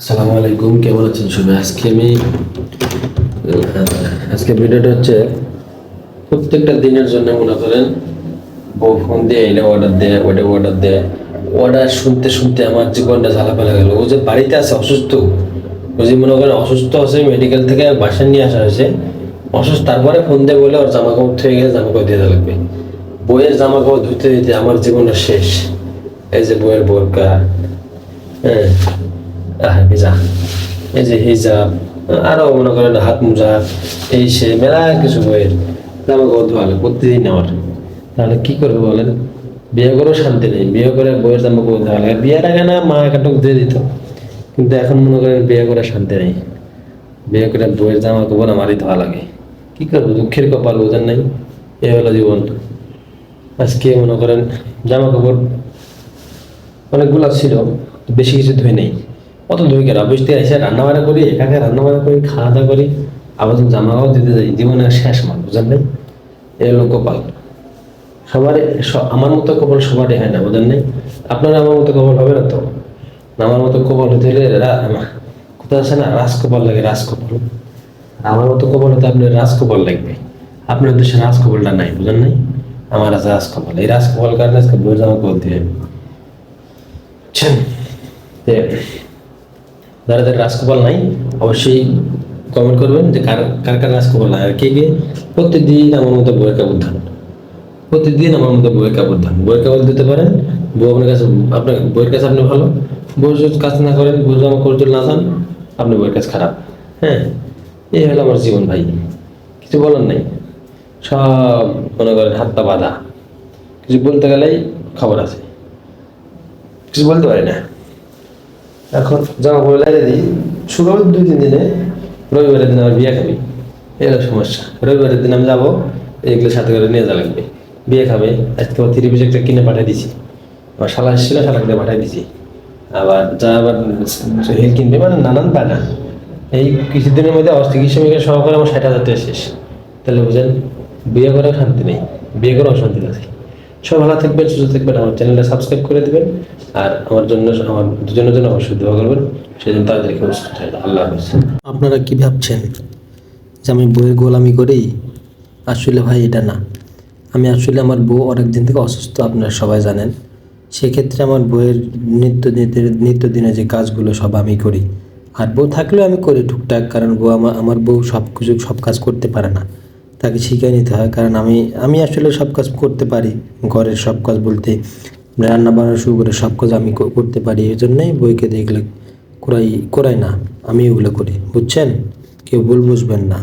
আসসালামু আলাইকুম, কেমন আছেন সবাই? আজকে আমি আজকে ভিডিওটা হচ্ছে প্রত্যেকটা দিনের জন্য মনে করেন, বউ ফোন দিয়ে এটা অর্ডার দেয় ওটা অর্ডার দেয়। অর্ডার শুনতে শুনতে আমার জীবনটা ঝালাপালা গেল। ও যে বাড়িতে আছে, অসুস্থ। ও যে মনে করেন অসুস্থ আছে মেডিকেল থেকে বাসায় নিয়ে আসা হয়েছে। অসুস্থ, তারপরে ফোন দিয়ে বলে ওর জামা কাপড় থেকে গেছে জামা কাপড় দিয়ে লাগবে। বইয়ের জামা কাপড় ধুতে দিতে আমার জীবনটা শেষ। এই যে বইয়ের বোরকা আহ, হিজাব এই যে হিজাব আরও মনে করেন হাত মোজা এই সে মেলা কিছু বইয়ের। জামা কাপড় ধোয়ালে প্রতিদিন আমার তাহলে কি করবে বলেন? বিয়ে করেও শান্তি নেই। বিয়ে করে বইয়ের কাপড় ধোয়া লাগে বিয়ের আগে না মা কাটক দিয়ে দিত। কিন্তু এখন মনে করেন বিয়ে করে শান্তি নেই। বিয়ে করে বইয়ের জামা কাপড় আমারই ধোয়া লাগে। কি করব দুঃখের কপাল বোঝেন নাই? এ হলো জীবন। আজকে মনে করেন জামা কাপড় অনেকগুলো ছিল বেশি কিছু ধুয়ে নেই। অত ধুই কেন অফিস থেকে এসে রান্না বান্না করি একাকে রান্না বান্না করি খাওয়া দাওয়া করি আবার যখন জামা কাপড় দিতে যাই, জীবনের শেষ মান বুঝলেন নাই? হলো কপাল। সবারই আমার মতো কপাল সবারই হয় না, বুঝলেন নাই? আপনারা আমার মতো কপাল হবে না তো? আমার মতো কপাল হতে হলে কোথাও আছে না রাজকপাল লাগে রাজকপাল আমার মতো কপাল হতে আপনার রাজকপাল লাগবে। আপনার দেশে রাজকপালটা নাই, বুঝলেন নাই? আমার আছে রাজকপাল এই রাজকপাল কারণে আজকে বই জামা কাপড় দিয়ে যারা যারা রাজকপাল নাই, অবশ্যই কমেন্ট করবেন যে কার কার কার রাজকপাল নাই আর কে কে। প্রতিদিন আমার মতো বইয়ের কাপড় ধান। প্রতিদিন আমার মতো বইয়ের কাপড় ধান। বইয়ের কাপড় দিতে পারেন। বউ আপনার কাছে, আপনার বইয়ের কাছে আপনি ভালো। বই যদি কাজ না করেন বই কাপড় যদি না চান, আপনি বইয়ের কাছে খারাপ। হ্যাঁ? এই হলো আমার জীবন ভাই। কিছু বলার নাই। সব মনে করেন হাত পা বাঁধা। কিছু বলতে গেলেই খবর আছে। কিছু বলতে পারি না। এখন জামা কাপড় লাগিয়ে দিই হবে দুই, তিন দিনে রবিবারের দিন আমার বিয়ে খাবি। হলো সমস্যা। রবিবারের দিন আমি যাব, এগুলো সাথে করে নিয়ে যাওয়া লাগবে। বিয়ে খাবে, আজকে তোমার পিস একটা কিনে পাঠিয়ে দিছি আমার শালা এসেছিল, শালা কিনে পাঠিয়ে দিছি আবার যা আবার হিল কিনবে মানে নানান পায় এই কিছুদিনের মধ্যে অস্থির শ্রমিকের সহকারে আমার ষাট হাজার টাকা শেষ। তাহলে বুঝেন, বিয়ে করে শান্তি নেই, বিয়ে করে অশান্তি আছে। সব ভালো থাকবেন, সুস্থ থাকবেন, আমার চ্যানেলটা সাবস্ক্রাইব করে দেবেন। আর আমার জন্য, আমার দুজনের জন্য অবশ্যই দোয়া করবেন। সেদিন তাদেরকে আল্লাহ হাফিজ। আপনারা কি ভাবছেন যে আমি বইয়ের গোলামি করি আসলে ভাই এটা না? আমি আসলে আমার বউ অনেক দিন থেকে অসুস্থ, আপনারা সবাই জানেন। সেক্ষেত্রে আমার বইয়ের নিত্য নিত্য- নিত্যদিনে যে কাজগুলো সব আমি করি। আর বউ থাকলেও আমি করি টুকটাক, কারণ বউ আমার আমার বউ সব কিছু সব কাজ করতে পারে না। তাকে শিখিয়ে নিতে হয়। কারণ আমি আমি আসলে সব কাজ করতে পারি ঘরের সব কাজ বলতে। রান্না বান্না শুরু করে সব কাজ আমি করতে পারি এই জন্যই বইকে দেখলে করাই করাই না, আমি ওগুলো করি। বুঝছেন? কেউ ভুল বুঝবেন না।